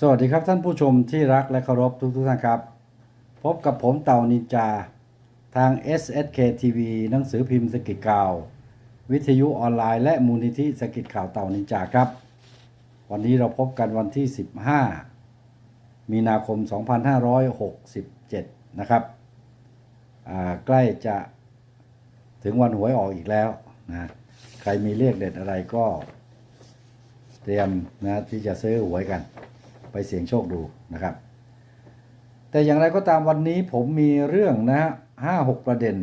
สวัสดีครับท่านผู้ชมที่รักและเคารพทุกทุกท่านครับ พบกับผมเต่านินจา ทาง SSK TV หนังสือพิมพ์สกิจข่าว วิทยุออนไลน์และมูลนิธิสกิจข่าวเต่านินจาครับ วันนี้เราพบกันวันที่ 15 มีนาคม 2567 นะครับ ใกล้จะถึงวันหวยออกอีกแล้วนะใครมีเลขเด็ดอะไรก็ เตรียมนะที่จะซื้อหวยกัน ไปเสี่ยงโชคดูนะครับ แต่อย่างไรก็ตามวันนี้ผมมีเรื่องนะฮะห้าหกประเด็น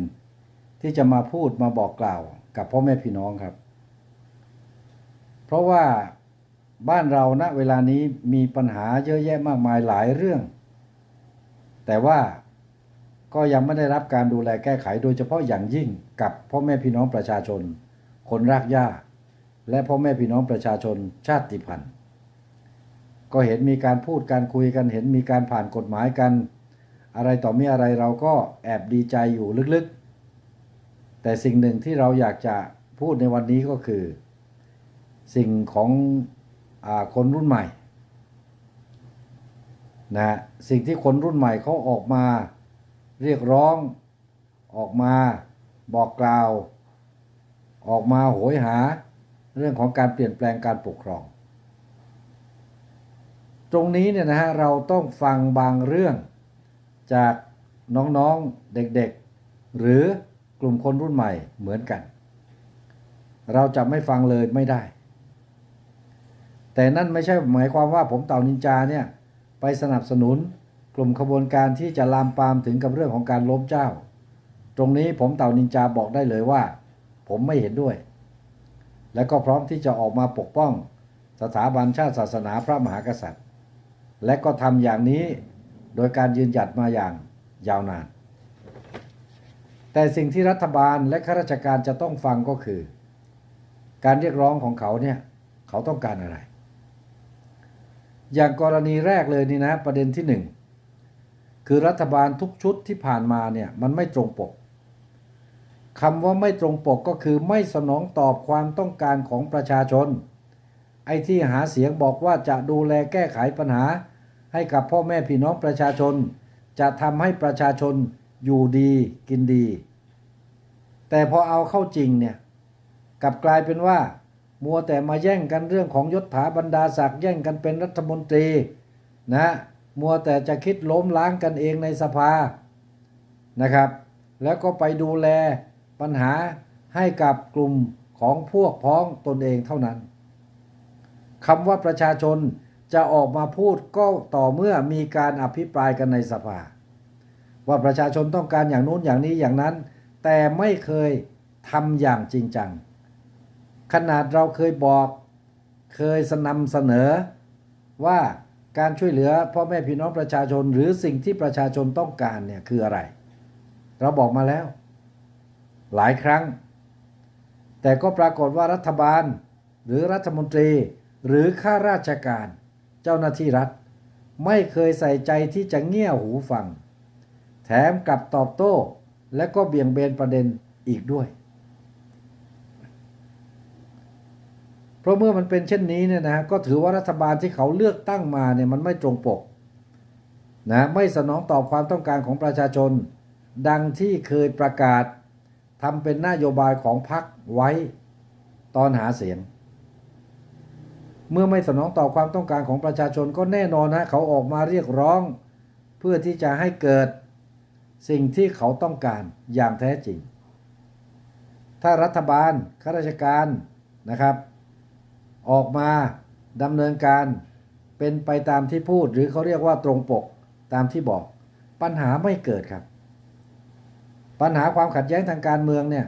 ที่จะมาพูดมาบอกกล่าวกับพ่อแม่พี่น้องครับ เพราะว่าบ้านเราณเวลานี้มีปัญหาเยอะแยะมากมายหลายเรื่อง แต่ว่าก็ยังไม่ได้รับการดูแลแก้ไขโดยเฉพาะอย่างยิ่งกับพ่อแม่พี่น้องประชาชน คนรากหญ้า และพ่อแม่พี่น้องประชาชนชาติพันธุ์ ก็เห็นมีการพูดการคุยกัน เห็นมีการผ่านกฎหมายกัน อะไรต่อมีอะไรเราก็แอบดีใจอยู่ลึกๆ แต่สิ่งหนึ่งที่เราอยากจะพูดในวันนี้ก็คือ สิ่งของอคนรุ่นใหม่นะสิ่งที่คนรุ่นใหม่เขาออกมาเรียกร้องออกมาบอกกล่าว ออกมาโหยหา เรื่องของการเปลี่ยนแปลงการปกครอง ตรงนี้เนี่ยนะฮะเราต้องฟังบางเรื่องจากน้องๆเด็กๆ หรือกลุ่มคนรุ่นใหม่เหมือนกัน เราจะไม่ฟังเลยไม่ได้ แต่นั่นไม่ใช่หมายความว่าผมเต่านินจาเนี่ยไปสนับสนุนกลุ่มขบวนการที่จะลามปามถึงกับเรื่องของการล้มเจ้า ตรงนี้ผมเต่านินจาบอกได้เลยว่า ผมไม่เห็นด้วย และก็พร้อมที่จะออกมาปกป้อง สถาบันชาติศาสนาพระมหากษัตริย์ และก็ทำอย่างนี้โดยการยืนหยัดมาอย่างยาวนาน แต่สิ่งที่รัฐบาลและข้าราชการจะต้องฟังก็คือ การเรียกร้องของเขาเนี่ยเขาต้องการอะไร อย่างกรณีแรกเลยนี่นะประเด็นที่หนึ่งคือรัฐบาลทุกชุดที่ผ่านมาเนี่ยมันไม่ตรงปกคำว่าไม่ตรงปกก็คือไม่สนองตอบความต้องการของประชาชน ไอ้ที่หาเสียงบอกว่าจะดูแลแก้ไขปัญหา ให้กับพ่อแม่พี่น้องประชาชน จะทำให้ประชาชนอยู่ดีกินดี แต่พอเอาเข้าจริงเนี่ยกลับกลายเป็นว่า มัวแต่มาแย่งกันเรื่องของยศถาบรรดาศักดิ์แย่งกันเป็นรัฐมนตรีนะมัวแต่จะคิดล้มล้างกันเองในสภานะครับ แล้วก็ไปดูแลปัญหาให้กับกลุ่มของพวกพ้องตนเองเท่านั้นคำว่าประชาชน จะออกมาพูดก็ต่อเมื่อมีการอภิปรายกันในสภา ว่าประชาชนต้องการอย่างนู้นอย่างนี้อย่างนั้น แต่ไม่เคยทำอย่างจริงจัง ขนาดเราเคยบอกเคยสนำเสนอว่าการช่วยเหลือพ่อแม่พี่น้องประชาชนหรือสิ่งที่ประชาชนต้องการเนี่ยคืออะไร เราบอกมาแล้ว หลายครั้ง แต่ก็ปรากฏว่ารัฐบาล หรือรัฐมนตรีหรือข้าราชการ เจ้าหน้าที่รัฐ ไม่เคยใส่ใจที่จะเงี่ยหูฟัง แถมกลับตอบโต้ และก็เบี่ยงเบนประเด็นอีกด้วย เพราะเมื่อมันเป็นเช่นนี้เนี่ยนะก็ถือว่ารัฐบาลที่เขาเลือกตั้งมาเนี่ยมันไม่ตรงปกนะไม่สนองตอบความต้องการของประชาชน ดังที่เคยประกาศทำเป็นนโยบายของพรรคไว้ตอนหาเสียง เมื่อไม่สนองต่อความต้องการของประชาชนก็แน่นอนนะเขาออกมาเรียกร้อง เพื่อที่จะให้เกิดสิ่งที่เขาต้องการอย่างแท้จริง ถ้ารัฐบาลข้าราชการนะครับ ออกมาดำเนินการเป็นไปตามที่พูดหรือเขาเรียกว่าตรงปกตามที่บอก ปัญหาไม่เกิดครับ ปัญหาความขัดแย้งทางการเมืองเนี่ย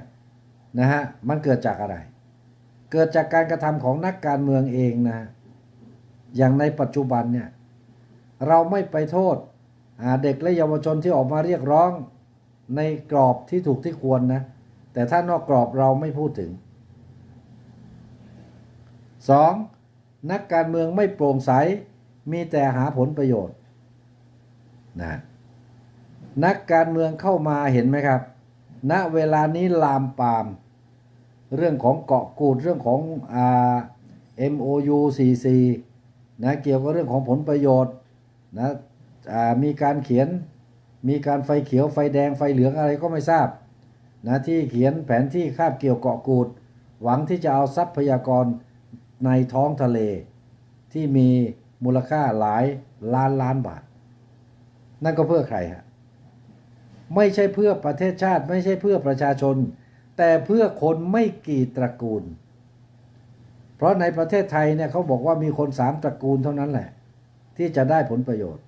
นะฮะมันเกิดจากอะไร กิดจากการกระทำของนักการเมืองเองนะ อย่างในปัจจุบันเนี่ย เราไม่ไปโทษเด็กและเยาวชนที่ออกมาเรียกร้องในกรอบที่ถูกที่ควรนะ แต่ถ้านอกกรอบเราไม่พูดถึง 2. นักการเมืองไม่โปร่งใส มีแต่หาผลประโยชน์นะนักการเมืองเข้ามาเห็นไหมครับ ณเวลานี้ลามปาม เรื่องของเกาะกูดเรื่องของอ่า MOU 44นะเกี่ยวกับเรื่องของผลประโยชน์นะอ่ามีการเขียนมีการไฟเขียวไฟแดงไฟเหลืองอะไรก็ไม่ทราบนะที่เขียนแผนที่คาบเกี่ยวเกาะกูด หวังที่จะเอาทรัพยากรในท้องทะเล ที่มีมูลค่าหลายล้านล้านบาท นั่นก็เพื่อใครฮะไม่ใช่เพื่อประเทศชาติ ไม่ใช่เพื่อประชาชน แต่เพื่อคนไม่กี่ตระกูล เพราะในประเทศไทยเนี่ยเขาบอกว่ามีคนสามตระกูลเท่านั้นแหละ ที่จะได้ผลประโยชน์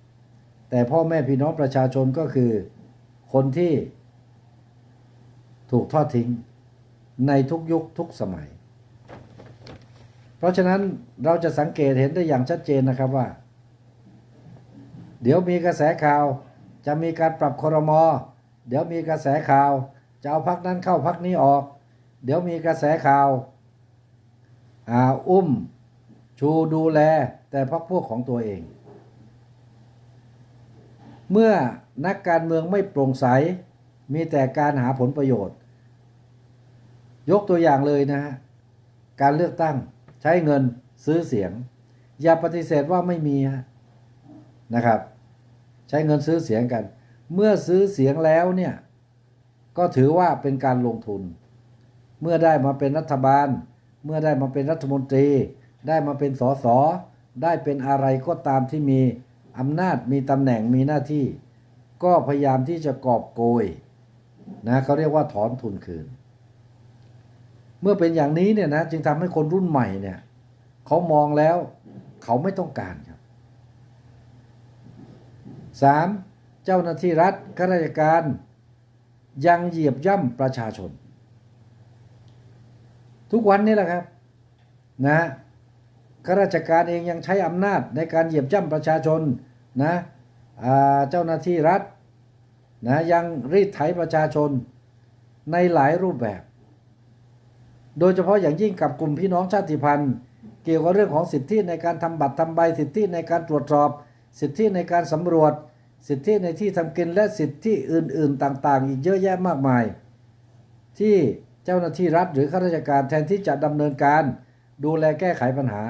แต่พ่อแม่พี่น้องประชาชนก็คือคนที่ถูกทอดทิ้งในทุกยุคทุกสมัย เพราะฉะนั้นเราจะสังเกตเห็นได้อย่างชัดเจนนะครับว่า เดี๋ยวมีกระแสข่าว จะมีการปรับครมอ เดี๋ยวมีกระแสข่าว จะเอาพักนั้นเข้าพักนี้ออก เดี๋ยวมีกระแสข่าวอาอุ้มชูดูแลแต่พักพวกของตัวเอง เมื่อนักการเมืองไม่โปร่งใส มีแต่การหาผลประโยชน์ ยกตัวอย่างเลยนะฮะการเลือกตั้งใช้เงินซื้อเสียง อย่าปฏิเสธว่าไม่มีนะครับ ใช้เงินซื้อเสียงกัน เมื่อซื้อเสียงแล้วเนี่ย ก็ถือว่าเป็นการลงทุน เมื่อได้มาเป็นรัฐบาล เมื่อได้มาเป็นรัฐมนตรี ได้มาเป็นสสได้เป็นอะไรก็ตามที่มีอำนาจมีตำแหน่งมีหน้าที่ ก็พยายามที่จะกอบโกยนะเขาเรียกว่าถอนทุนคืน เมื่อเป็นอย่างนี้เนี่ยนะจึงทำให้คนรุ่นใหม่เนี่ยเขามองแล้วเขาไม่ต้องการครับ 3. เจ้าหน้าที่รัฐข้าราชการ ยังเหยียบย่ำประชาชน ทุกวันนี้แหละครับนะข้าราชการเองยังใช้อำนาจในการเหยียบย่ำประชาชนนะเจ้าหน้าที่รัฐนะยังรีดไถประชาชนในหลายรูปแบบ โดยเฉพาะอย่างยิ่งกับกลุ่มพี่น้องชาติพันธุ์ เกี่ยวกับเรื่องของสิทธิในการทำบัตรทำใบสิทธิในการตรวจสอบ สิทธิในการสำรวจ สิทธิในที่ทำกินและสิทธิอื่น ๆ ต่างๆ อีกเยอะแยะมากมาย ที่เจ้าหน้าที่รัฐหรือข้าราชการแทนที่จะดำเนินการ ดูแลแก้ไขปัญหา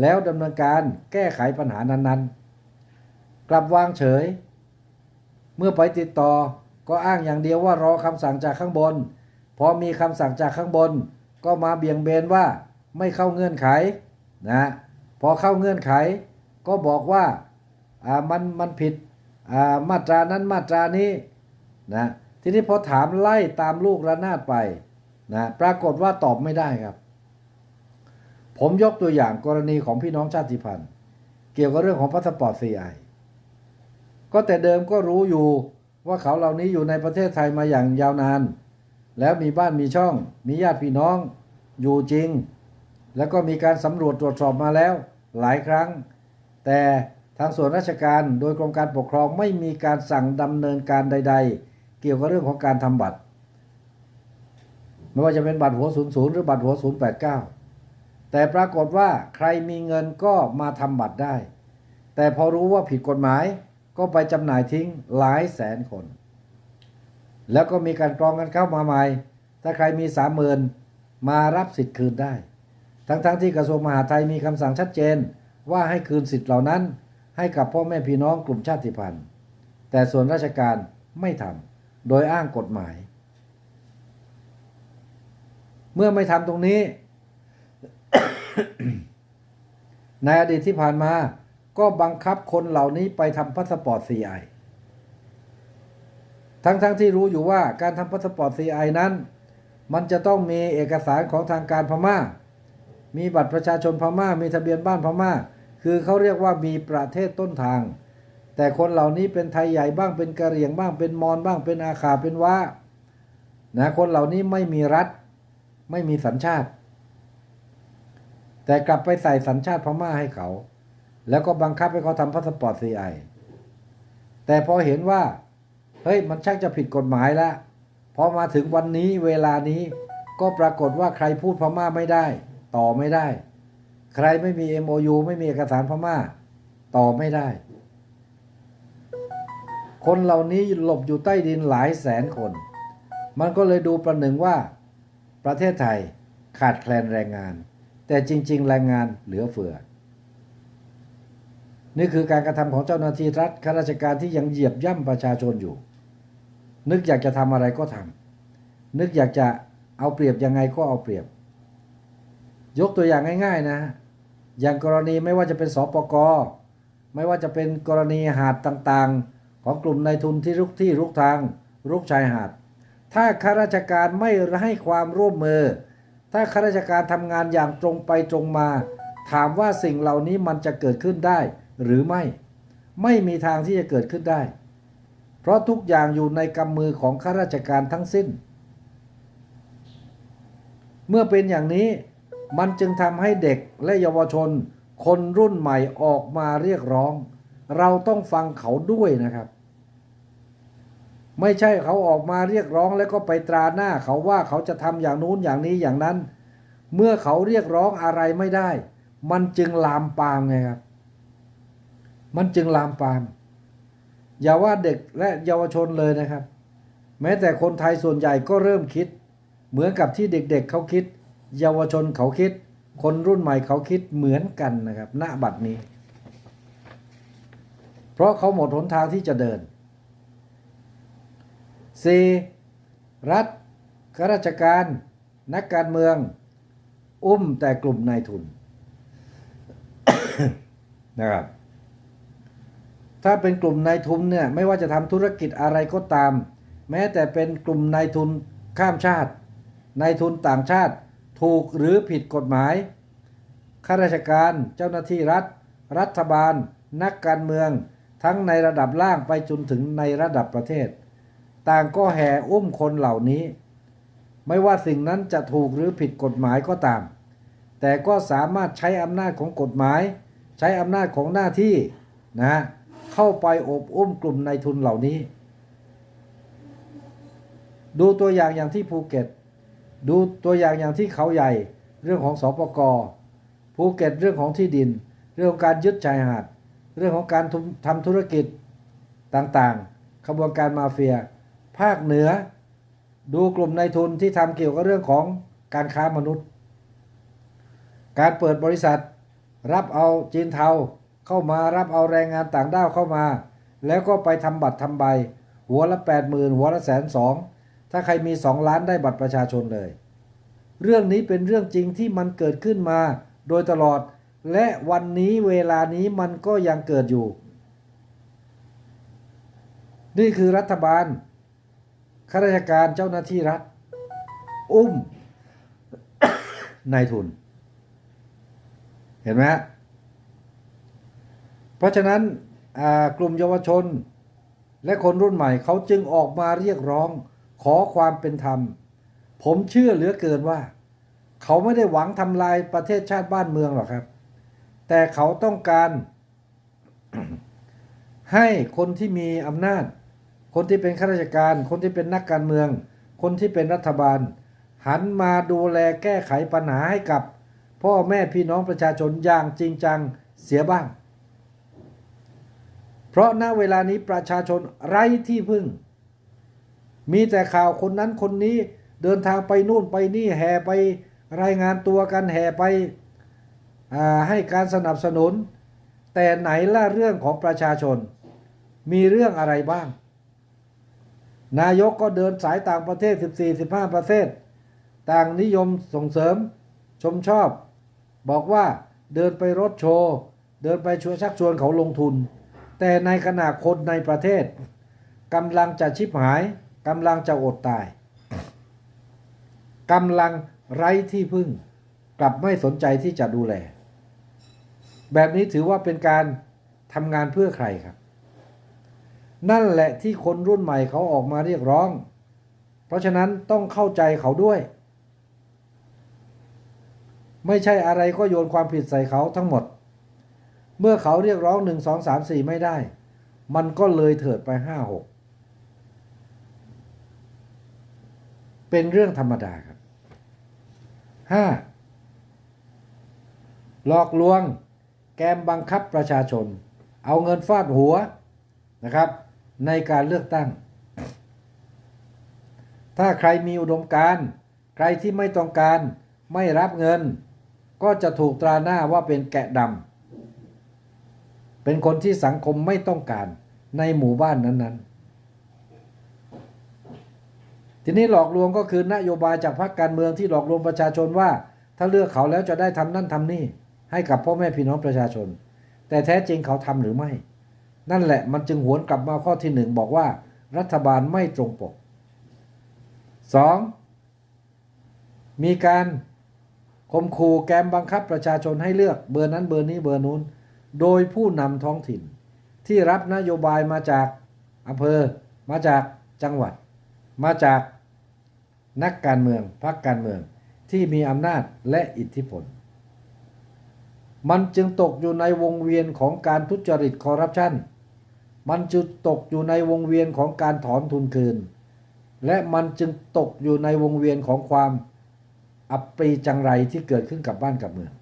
แล้วดำเนินการแก้ไขปัญหานั้นๆ กลับวางเฉย เมื่อไปติดต่อก็อ้างอย่างเดียวว่ารอคำสั่งจากข้างบน พอมีคำสั่งจากข้างบน ก็มาเบี่ยงเบนว่าไม่เข้าเงื่อนไขนะพอเข้าเงื่อนไข ก็บอกว่าอ่ามันมันผิด มาตรานั้นมาตรานี้นะทีนี้พอถามไล่ตามลูกระนาดไปนะปรากฏว่าตอบไม่ได้ครับ ผมยกตัวอย่างกรณีของพี่น้องชาติพันธุ์ เกี่ยวกับเรื่องของพาสปอร์ตซีไอก็แต่เดิมก็รู้อยู่ว่าเขาเหล่านี้อยู่ในประเทศไทยมาอย่างยาวนาน แล้วมีบ้านมีช่อง มีญาติพี่น้องอยู่จริง แล้วก็มีการสำรวจตรวจสอบมาแล้วหลายครั้ง แต่ ทางส่วนราชการโดยกรมการปกครองไม่มีการสั่งดำเนินการใด ๆ เกี่ยวกับเรื่องของการทำบัตร ไม่ว่าจะเป็นบัตรหัว 00 หรือบัตรหัว 089 แต่ปรากฏว่าใครมีเงินก็มาทำบัตรได้ แต่พอรู้ว่าผิดกฎหมายก็ไปจำหน่ายทิ้งหลายแสนคน แล้วก็มีการกรองกันเข้ามาใหม่ ถ้าใครมีสามหมื่นมารับสิทธิ์คืนได้ ทั้งๆทที่กระทรวงมหาดไทยมีคำสั่งชัดเจนว่าให้คืนสิทธิ์เหล่านั้น ให้กับพ่อแม่พี่น้องกลุ่มชาติพันธุ์ แต่ส่วนราชการไม่ทำโดยอ้างกฎหมาย เมื่อไม่ทำตรงนี้ ในอดีตที่ผ่านมาก็บังคับคนเหล่านี้ไปทำพาสปอร์ต CI ทั้งๆทที่รู้อยู่ว่าการทำพาสปอร์ต CI นั้น มันจะต้องมีเอกสารของทางการพม่า มีบัตรประชาชนพม่า มีทะเบียนบ้านพม่า คือเขาเรียกว่ามีประเทศต้นทาง แต่คนเหล่านี้เป็นไทยใหญ่บ้างเป็นกะเหรี่ยงบ้างเป็นมอญบ้างเป็นอาขาเป็นว่านะคนเหล่านี้ไม่มีรัฐ ไม่มีสัญชาติ แต่กลับไปใส่สัญชาติพม่าให้เขา แล้วก็บังคับให้เขาทำพาสปอร์ต CI แต่พอเห็นว่า เฮ้ยมันชักจะผิดกฎหมายแล้วพอมาถึงวันนี้เวลานี้ก็ปรากฏว่าใครพูดพม่าไม่ได้ ต่อไม่ได้ ใครไม่มี MOU ไม่มีเอกสารพม่า ต่อไม่ได้ คนเหล่านี้หลบอยู่ใต้ดินหลายแสนคน มันก็เลยดูประหนึ่งว่า ประเทศไทยขาดแคลนแรงงาน แต่จริง ๆ แรงงานเหลือเฟือ นี่คือการกระทำของเจ้าหน้าที่รัฐข้าราชการที่ยังเหยียบย่ำประชาชนอยู่ นึกอยากจะทำอะไรก็ทำนึกอยากจะเอาเปรียบยังไงก็เอาเปรียบ ยกตัวอย่างง่าย ๆ นะ อย่างกรณีไม่ว่าจะเป็นสปกไม่ว่าจะเป็นกรณีหาดต่างๆ ของกลุ่มนายทุนที่รุกที่รุกทาง รุกชายหาด ถ้าข้าราชการไม่ให้ความร่วมมือ ถ้าข้าราชการทำงานอย่างตรงไปตรงมา ถามว่าสิ่งเหล่านี้มันจะเกิดขึ้นได้หรือไม่ ไม่มีทางที่จะเกิดขึ้นได้ เพราะทุกอย่างอยู่ในกำมือของข้าราชการทั้งสิ้น เมื่อเป็นอย่างนี้ มันจึงทำให้เด็กและเยาวชน คนรุ่นใหม่ออกมาเรียกร้อง เราต้องฟังเขาด้วยนะครับ ไม่ใช่เขาออกมาเรียกร้องแล้วก็ไปตราหน้าเขาว่าเขาจะทำอย่างนู้นอย่างนี้อย่างนั้น เมื่อเขาเรียกร้องอะไรไม่ได้ มันจึงลามปามไงครับ มันจึงลามปาม อย่าว่าเด็กและเยาวชนเลยนะครับ แม้แต่คนไทยส่วนใหญ่ก็เริ่มคิด เหมือนกับที่เด็กๆเเขาคิด เยาวชนเขาคิด คนรุ่นใหม่เขาคิดเหมือนกันนะครับ ณบัดนี้ เพราะเขาหมดหนทางที่จะเดิน 4. รัฐข้าราชการ นักการเมือง อุ้มแต่กลุ่มนายทุนนะครับ ถ้าเป็นกลุ่มนายทุนเนี่ย ไม่ว่าจะทำธุรกิจอะไรก็ตาม แม้แต่เป็นกลุ่มนายทุนข้ามชาตินายทุนต่างชาติ ถูกหรือผิดกฎหมาย ข้าราชการ เจ้าหน้าที่รัฐ รัฐบาล นักการเมือง ทั้งในระดับล่างไปจนถึงในระดับประเทศ ต่างก็แห่อุ้มคนเหล่านี้ ไม่ว่าสิ่งนั้นจะถูกหรือผิดกฎหมายก็ตาม แต่ก็สามารถใช้อำนาจของกฎหมาย ใช้อำนาจของหน้าที่นะเข้าไปอบอุ้มกลุ่มนายทุนเหล่านี้ ดูตัวอย่างอย่างที่ภูเก็ต ดูตัวอย่างอย่างที่เขาใหญ่ เรื่องของสปกรภูเก็ตเรื่องของที่ดิน เรื่องของการยึดชายหาด เรื่องของการทำธุรกิจต่างๆ ขบวนการมาเฟีย ภาคเหนือ ดูกลุ่มนายทุนที่ทำเกี่ยวกับเรื่องของการค้ามนุษย์ การเปิดบริษัท รับเอาจีนเทาเข้ามารับเอาแรงงานต่างด้าวเข้ามา แล้วก็ไปทำบัตรทำใบ หัวละ 8 0 0 0 0 หัวละแสนสอง ถ้าใครมี 2 ล้านได้บัตรประชาชนเลย เรื่องนี้เป็นเรื่องจริงที่มันเกิดขึ้นมาโดยตลอด และวันนี้เวลานี้มันก็ยังเกิดอยู่ นี่คือรัฐบาลข้าราชการเจ้าหน้าที่รัฐ อุ้มนายทุน เห็นไหมเพราะฉะนั้นกลุ่มเยาวชน และคนรุ่นใหม่เขาจึงออกมาเรียกร้อง ขอความเป็นธรรม ผมเชื่อเหลือเกินว่า เขาไม่ได้หวังทำลายประเทศชาติบ้านเมืองหรอกครับ แต่เขาต้องการให้คนที่มีอำนาจ คนที่เป็นข้าราชการ คนที่เป็นนักการเมือง คนที่เป็นรัฐบาล หันมาดูแลแก้ไขปัญหาให้กับ พ่อแม่พี่น้องประชาชนอย่างจริงจังเสียบ้าง เพราะณเวลานี้ประชาชนไร้ที่พึ่ง มีแต่ข่าวคนนั้นคนนี้เดินทางไปนู่นไปนี่แห่ไปรายงานตัวกันแห่ไปให้การสนับสนุน แต่ไหนล่ะเรื่องของประชาชน มีเรื่องอะไรบ้าง นายกก็เดินสายต่างประเทศ 14-15 ประเทศ ต่างนิยมส่งเสริม ชมชอบ บอกว่าเดินไปรถโชว์เดินไปชวนชักชวนเขาลงทุน แต่ในขณะคนในประเทศกำลังจะชิบหาย กำลังจะอดตายกำลังไร้ที่พึ่ง กลับไม่สนใจที่จะดูแล แบบนี้ถือว่าเป็นการทำงานเพื่อใครครับ นั่นแหละที่คนรุ่นใหม่เขาออกมาเรียกร้อง เพราะฉะนั้นต้องเข้าใจเขาด้วย ไม่ใช่อะไรก็โยนความผิดใส่เขาทั้งหมด เมื่อเขาเรียกร้องหนึ่งสองสามสี่ไม่ได้ มันก็เลยเถิดไปห้าหก เป็นเรื่องธรรมดาครับ 5. หลอกลวง แกมบังคับประชาชน เอาเงินฟาดหัวนะครับ ในการเลือกตั้ง ถ้าใครมีอุดมการใครที่ไม่ต้องการไม่รับเงิน ก็จะถูกตราหน้าว่าเป็นแกะดำเป็นคนที่สังคมไม่ต้องการในหมู่บ้านนั้นๆ ทีนี้หลอกลวงก็คือนโยบายจากพรรคการเมืองที่หลอกลวงประชาชนว่า ถ้าเลือกเขาแล้วจะได้ทำนั่นทำนี่ ให้กับพ่อแม่พี่น้องประชาชน แต่แท้จริงเขาทำหรือไม่ นั่นแหละมันจึงหวนกลับมาข้อที่หนึ่งบอกว่ารัฐบาลไม่ตรงปก 2. มีการข่มขู่แกมบังคับประชาชนให้เลือกเบอร์นั้นเบอร์นี้เบอร์นู้น โดยผู้นำท้องถิ่น ที่รับนโยบายมาจากอำเภอ มาจากจังหวัด มาจาก นักการเมืองพรรคการเมืองที่มีอำนาจและอิทธิพล มันจึงตกอยู่ในวงเวียนของการทุจริตคอร์รัปชัน มันจึงตกอยู่ในวงเวียนของการถอนทุนคืน และมันจึงตกอยู่ในวงเวียนของความอับปรีจังไรที่เกิดขึ้นกับบ้านกับเมือง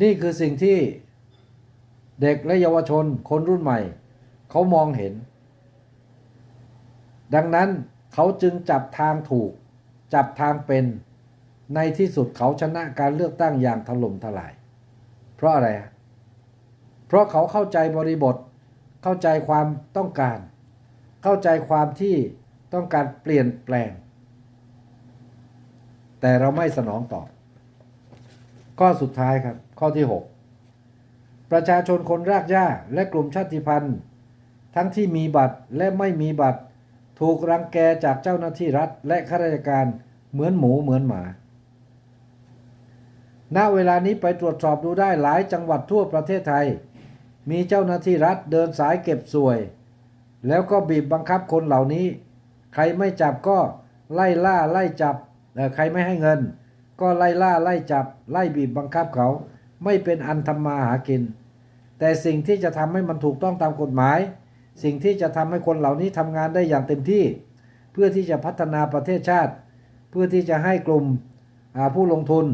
นี่คือสิ่งที่เด็กและเยาวชนคนรุ่นใหม่ เขามองเห็น ดังนั้นเขาจึงจับทางถูก จับทางเป็น ในที่สุดเขาชนะการเลือกตั้งอย่างถล่มทลาย เพราะอะไรเพราะเขาเข้าใจบริบท เข้าใจความต้องการ เข้าใจความที่ต้องการเปลี่ยนแปลง แต่เราไม่สนองตอบ ข้อสุดท้ายครับ ข้อที่ 6 ประชาชนคนรากหญ้าและกลุ่มชาติพันธุ์ ทั้งที่มีบัตรและไม่มีบัตร ถูกรังแกจากเจ้าหน้าที่รัฐ และข้าราชการเหมือนหมูเหมือนหมา ณ เวลานี้ไปตรวจสอบดูได้หลายจังหวัดทั่วประเทศไทย มีเจ้าหน้าที่รัฐเดินสายเก็บสวย แล้วก็บีบบังคับคนเหล่านี้ ใครไม่จับก็ไล่ล่าไล่จับ ใครไม่ให้เงิน ก็ไล่ล่าไล่จับ ไล่บีบบังคับเขา ไม่เป็นอันทำมาหากิน แต่สิ่งที่จะทำให้มันถูกต้องตามกฎหมาย สิ่งที่จะทำให้คนเหล่านี้ทำงานได้อย่างเต็มที่ เพื่อที่จะพัฒนาประเทศชาติ เพื่อที่จะให้กลุ่มผู้ลงทุน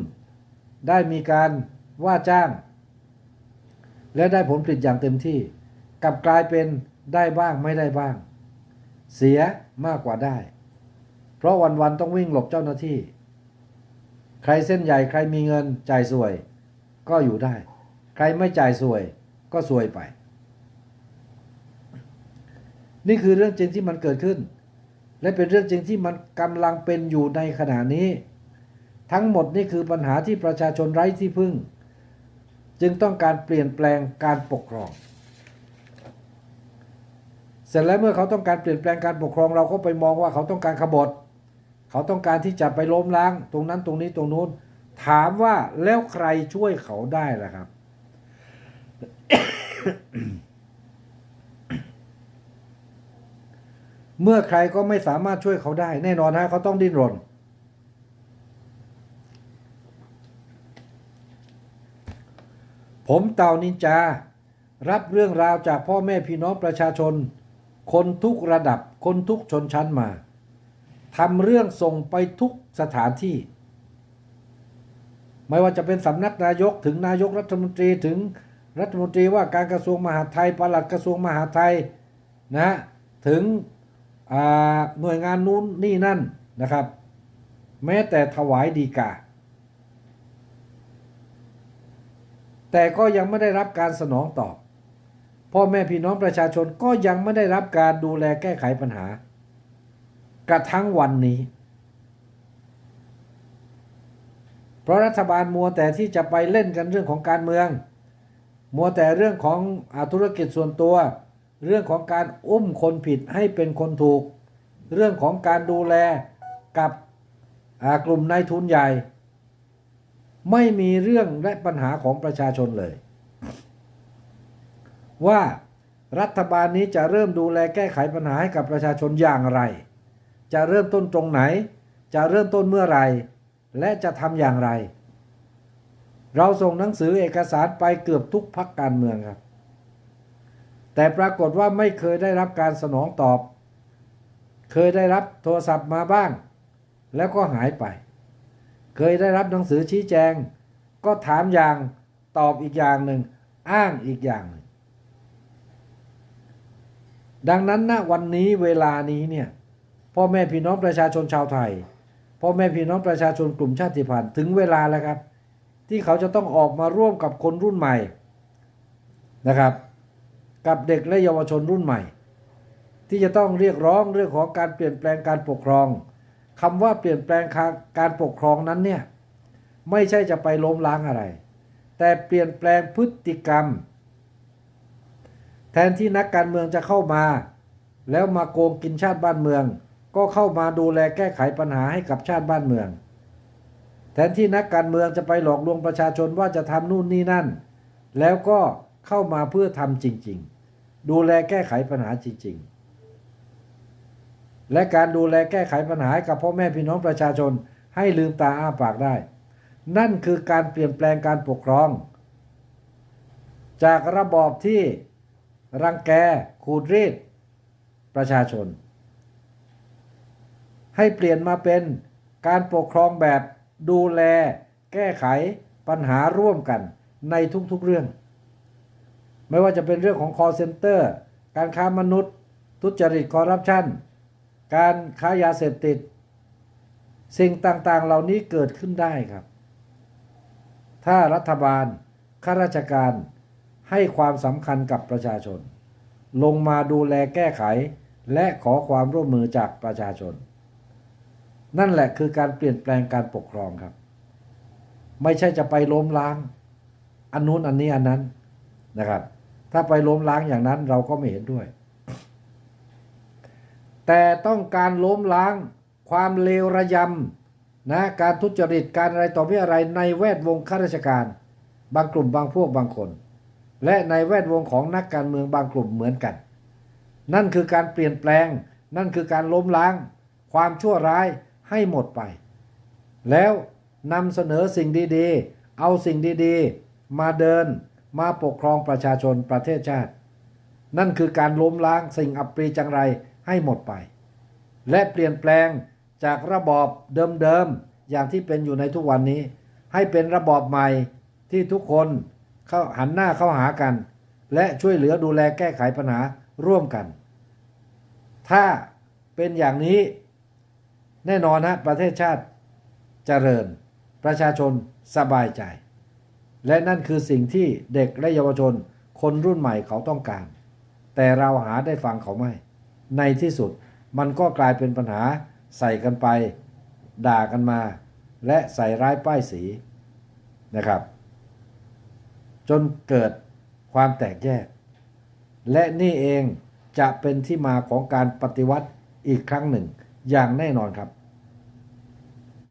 ได้มีการว่าจ้าง และได้ผลผลิตอย่างเต็มที่กลับกลายเป็นได้บ้างไม่ได้บ้าง เสียมากกว่าได้ เพราะวันๆต้องวิ่งหลบเจ้าหน้าที่ ใครเส้นใหญ่ใครมีเงินจ่ายสวย ก็อยู่ได้ ใครไม่จ่ายสวยก็สวยไป นี่คือเรื่องจริงที่มันเกิดขึ้น และเป็นเรื่องจริงที่มันกำลังเป็นอยู่ในขณะนี้ ทั้งหมดนี่คือปัญหาที่ประชาชนไร้ที่พึ่ง จึงต้องการเปลี่ยนแปลงการปกครอง เสร็จแล้วเมื่อเขาต้องการเปลี่ยนแปลงการปกครองเราก็ไปมองว่าเขาต้องการขบฏเขาต้องการที่จะไปล้มล้าง ตรงนั้นตรงนี้ตรงนู้นถามว่าแล้วใครช่วยเขาได้ล่ะครับ เมื่อใครก็ไม่สามารถช่วยเขาได้ แน่นอนฮะเขาต้องดิ้นรน ผมเต่านินจา รับเรื่องราวจากพ่อแม่พี่น้องประชาชน คนทุกระดับคนทุกชนชั้นมาทำเรื่องส่งไปทุกสถานที่ ไม่ว่าจะเป็นสำนักนายกถึงนายกรัฐมนตรีถึงรัฐมนตรีว่าการกระทรวงมหาดไทยปลัดกระทรวงมหาดไทยนะถึง หน่วยงานนู้นนี่นั่นนะครับ แม้แต่ถวายดีกา แต่ก็ยังไม่ได้รับการสนองตอบ พ่อแม่พี่น้องประชาชนก็ยังไม่ได้รับการดูแลแก้ไขปัญหา กระทั่งวันนี้ เพราะรัฐบาลมัวแต่ที่จะไปเล่นกันเรื่องของการเมือง มัวแต่เรื่องของอธุรกิจส่วนตัว เรื่องของการอุ้มคนผิดให้เป็นคนถูก เรื่องของการดูแลกับกลุ่มนายทุนใหญ่ ไม่มีเรื่องและปัญหาของประชาชนเลย ว่ารัฐบาลนี้จะเริ่มดูแลแก้ไขปัญหาให้กับประชาชนอย่างไร จะเริ่มต้นตรงไหน จะเริ่มต้นเมื่อไรและจะทำอย่างไร เราส่งหนังสือเอกสารไปเกือบทุกพักการเมืองครับ แต่ปรากฏว่าไม่เคยได้รับการสนองตอบ เคยได้รับโทรศัพท์มาบ้าง แล้วก็หายไป เคยได้รับหนังสือชี้แจง ก็ถามอย่างตอบอีกอย่างหนึ่ง อ้างอีกอย่างหนึ่งดังนั้นณวันนี้เวลานี้เนี่ยพ่อแม่พี่น้องประชาชนชาวไทยพ่อแม่พี่น้องประชาชนกลุ่มชาติพันธุ์ถึงเวลาแล้วครับ ที่เขาจะต้องออกมาร่วมกับคนรุ่นใหม่นะครับ กับเด็กและเยาวชนรุ่นใหม่ ที่จะต้องเรียกร้องเรื่องของการเปลี่ยนแปลงการปกครองคำว่าเปลี่ยนแปลงการปกครองนั้นเนี่ยไม่ใช่จะไปล้มล้างอะไร แต่เปลี่ยนแปลงพฤติกรรม แทนที่นักการเมืองจะเข้ามา แล้วมาโกงกินชาติบ้านเมือง ก็เข้ามาดูแลแก้ไขปัญหาให้กับชาติบ้านเมือง แทนที่นักการเมืองจะไปหลอกลวงประชาชนว่าจะทำนู่นนี่นั่น แล้วก็เข้ามาเพื่อทำจริง ๆ ดูแลแก้ไขปัญหาจริง ๆ และการดูแลแก้ไขปัญหากับพ่อแม่พี่น้องประชาชนให้ลืมตาอ้าปากได้ นั่นคือการเปลี่ยนแปลงการปกครอง จากระบอบที่รังแกขูดรีด ประชาชน ให้เปลี่ยนมาเป็นการปกครองแบบดูแลแก้ไขปัญหาร่วมกันในทุกๆเรื่อง ไม่ว่าจะเป็นเรื่องของ call center การค้ามนุษย์ ทุจริตคอร์รัปชันการค้ายาเสพติด สิ่งต่างๆ เหล่านี้เกิดขึ้นได้ครับ ถ้ารัฐบาลข้าราชการให้ความสำคัญกับประชาชน ลงมาดูแลแก้ไข และขอความร่วมมือจากประชาชน นั่นแหละคือการเปลี่ยนแปลงการปกครองครับ ไม่ใช่จะไปล้มล้าง อันนู้นอันนี้อันนั้น นะครับ ถ้าไปล้มล้างอย่างนั้นเราก็ไม่เห็นด้วย แต่ต้องการล้มล้างความเลวระยำนะการทุจริตการอะไรต่อมีอะไรในแวดวงข้าราชการ บางกลุ่มบางพวกบางคน และในแวดวงของนักการเมืองบางกลุ่มเหมือนกัน นั่นคือการเปลี่ยนแปลง นั่นคือการล้มล้าง ความชั่วร้ายให้หมดไป แล้วนำเสนอสิ่งดีๆ เอาสิ่งดีๆ มาเดิน มาปกครองประชาชนประเทศชาติ นั่นคือการล้มล้างสิ่งอับปรีจังไรให้หมดไป และเปลี่ยนแปลงจากระบอบเดิมๆอย่างที่เป็นอยู่ในทุกวันนี้ ให้เป็นระบอบใหม่ที่ทุกคนเข้าหันหน้าเข้าหากัน และช่วยเหลือดูแลแก้ไขปัญหาร่วมกัน ถ้าเป็นอย่างนี้แน่นอนนะประเทศชาติเจริญ ประชาชนสบายใจ และนั่นคือสิ่งที่เด็กและเยาวชนคนรุ่นใหม่เขาต้องการ แต่เราหาได้ฟังเขาไม่ ในที่สุดมันก็กลายเป็นปัญหาใส่กันไป ด่ากันมา และใส่ร้ายป้ายสีนะครับ จนเกิดความแตกแยก และนี่เองจะเป็นที่มาของการปฏิวัติอีกครั้งหนึ่งอย่างแน่นอนครับ